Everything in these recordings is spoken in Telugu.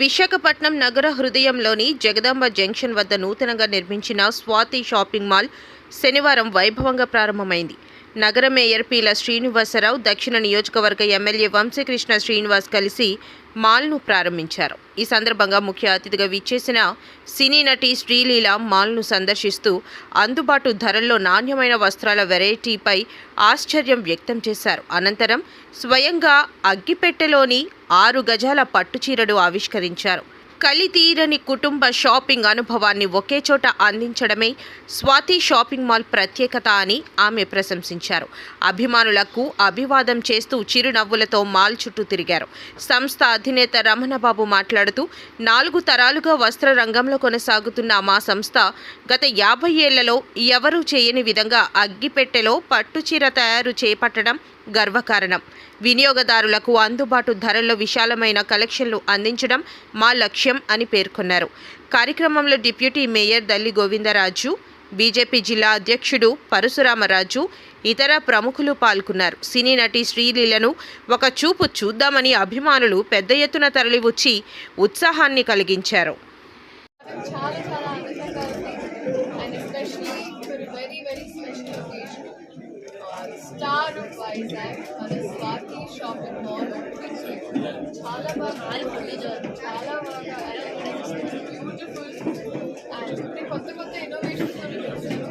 విశాఖపట్నం నగర హృదయంలోని జగదాంబ జంక్షన్ వద్ద నూతనంగా నిర్మించిన స్వాతి షాపింగ్ మాల్ శనివారం వైభవంగా ప్రారంభమైంది. నగర మేయర్ పీల శ్రీనివాసరావు దక్షిణ నియోజకవర్గ ఎమ్మెల్యే వంశీకృష్ణ శ్రీనివాస్ కలిసి మాల్ను ప్రారంభించారు. ఈ సందర్భంగా ముఖ్య అతిథిగా విచ్చేసిన సినీ నటి శ్రీలీల మాల్ను సందర్శిస్తూ అందుబాటు ధరల్లో నాణ్యమైన వస్త్రాల వెరైటీపై ఆశ్చర్యం వ్యక్తం చేశారు. అనంతరం స్వయంగా అగ్గిపెట్టెలోని ఆరు గజాల పట్టుచీరను ఆవిష్కరించారు. కలితీరని కుటుంబ షాపింగ్ అనుభవాన్ని ఒకే చోట అందించడమే స్వాతి షాపింగ్ మాల్ ప్రత్యేకత అని ఆమె ప్రశంసించారు. అభిమానులకు అభివాదం చేస్తూ చిరునవ్వులతో మాల్ చుట్టూ తిరిగారు. సంస్థ అధినేత రమణబాబు మాట్లాడుతూ నాలుగు తరాలుగా వస్త్ర రంగంలో కొనసాగుతున్న మా సంస్థ గత యాభై ఏళ్ళలో ఎవరూ చేయని విధంగా అగ్గిపెట్టెలో పట్టుచీర తయారు చేపట్టడం గర్వకారణం. వినియోగదారులకు అందుబాటు ధరల్లో విశాలమైన కలెక్షన్లు అందించడం మా లక్ష్యం అని పేర్కొన్నారు. కార్యక్రమంలో deputy mayor Dalli Govindaraju BJP జిల్లా అధ్యక్షుడు పరశురామరాజు ఇతర ప్రముఖులు పాల్గొన్నారు. సినీ నటి శ్రీలీలను ఒక చూపు చూద్దామని అభిమానులు పెద్ద ఎత్తున తరలివచ్చి ఉత్సాహాన్ని కలిగించారు. స్టార్ ఆఫ్ వైజాగ్ మన స్వాతి షాపింగ్ మాల్ ఓపెనింగ్ చాలా బాగా చాలా బాగా బ్యూటిఫుల్ అండ్ ఇప్పుడు కొత్త కొత్త ఇన్నోవేషన్స్ కూడా చూసాను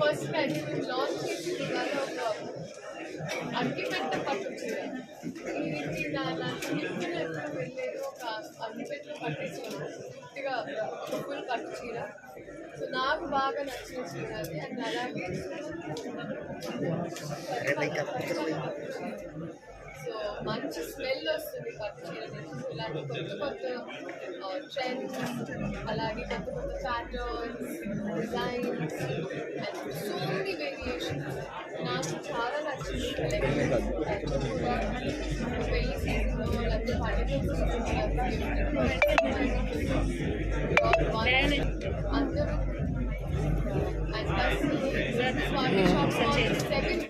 ఫస్ట్ అయితే లాంచ్ చేసిన ఒక అగ్గిపెట్ట పట్టు చీర ఇది నా ఎప్పుడు వెళ్ళలేదు ఒక అగ్గిపెట్టలో పట్టేసాను పూర్తిగా ఫుల్ పట్టు చీర సో నాకు బాగా నచ్చిన చీర అది అండ్ అలాగే సో మంచి స్మెల్ వస్తుంది పట్టు చీర ఇలాంటి కొత్త కొత్త ట్రెండ్స్ అలాగే కొత్త కొత్త patterns designs and so many variations నాకు చాలా నచ్చింది. కలెక్షన్ పెళ్ళి సీజన్లో లేకపోతే పండుగ అందరూ Swami shops are seven